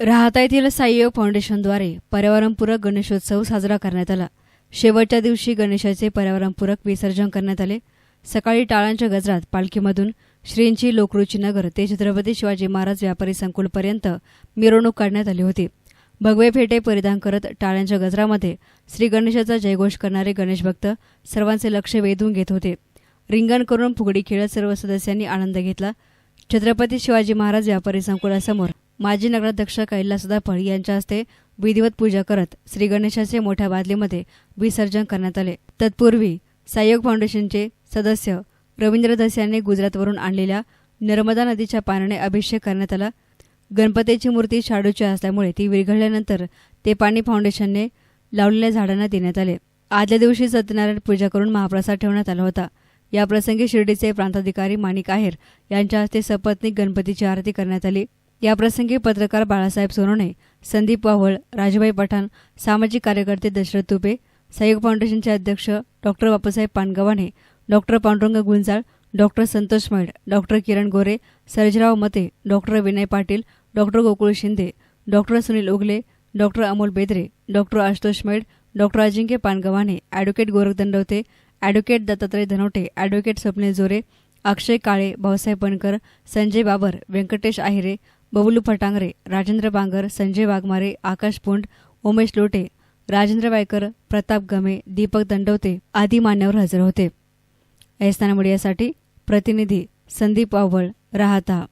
राहता येथील साईयोग फाउंडेशनद्वारे पर्यावरणपूरक गणेशोत्सव साजरा करण्यात आला. शेवटच्या दिवशी गणेशाचे पर्यावरणपूरक विसर्जन करण्यात आले. सकाळी टाळांच्या गजरात पालखीमधून श्रींची लोकरुची नगर ते छत्रपती शिवाजी महाराज व्यापारी संकुलपर्यंत मिरवणूक काढण्यात आली होती. भगवे फेटे परिधान करत टाळ्यांच्या गजरामध्ये श्री गणेशाचा जयघोष करणारे गणेश भक्त सर्वांचे लक्ष वेधून घेत होते. रिंगण करून फुगडी खेळत सर्व सदस्यांनी आनंद घेतला. छत्रपती शिवाजी महाराज व्यापारी संकुलासमोर माजी नगराध्यक्ष कैलासदा फळ यांच्या हस्ते विधिवत पूजा करत श्री गणेशाचे मोठ्या बादलीमध्ये विसर्जन करण्यात आले. तत्पूर्वी सायोग फाउंडेशनचे सदस्य रवींद्र धस यांनी गुजरातवरून आणलेल्या नर्मदा नदीच्या पाण्याने अभिषेक करण्यात आला. गणपतीची मूर्ती शाडूची असल्यामुळे ती विरघळल्यानंतर ते पाणी फाउंडेशनने लावलेल्या झाडांना देण्यात आले. आदल्या दिवशी सत्यनारायण पूजा करून महाप्रसाद ठेवण्यात आला होता. या प्रसंगी शिर्डीचे प्रांताधिकारी माणिक आहेर यांच्या हस्ते सपत्नीक गणपतीची आरती करण्यात आली. याप्रसंगी पत्रकार बाळासाहेब सोनवणे संदीप वावळ राजूभाई पठाण सामाजिक कार्यकर्ते दशरथ तुपे सहयोग फाउंडेशनचे अध्यक्ष doctor Bapusaheb Pangavhane doctor Pandurang Gunjal doctor Santosh Maid doctor Kiran Gore Sarjerao Mate doctor Vinay Patil doctor Gokul Shinde doctor Sunil Ugale doctor Amol Bedare doctor Ashutosh Maid doctor Ajinkya Pangavhane advocate Gorakh Dandavate advocate Dattatray Dhanote advocate Swapnil Jore Akshay Kale Bhausaheb बनकर संजय बाबर व्यंकटेश आहिरे बबलू फटांगरे राजेंद्र बांगर संजय वाघमारे आकाश पुंड उमेश लोटे राजेंद्र वायकर प्रताप गमे दीपक दंडवते आदी मान्यवर हजर होते. ऐस्ताना मीडियासाठी प्रतिनिधी संदीप वावळ राहता.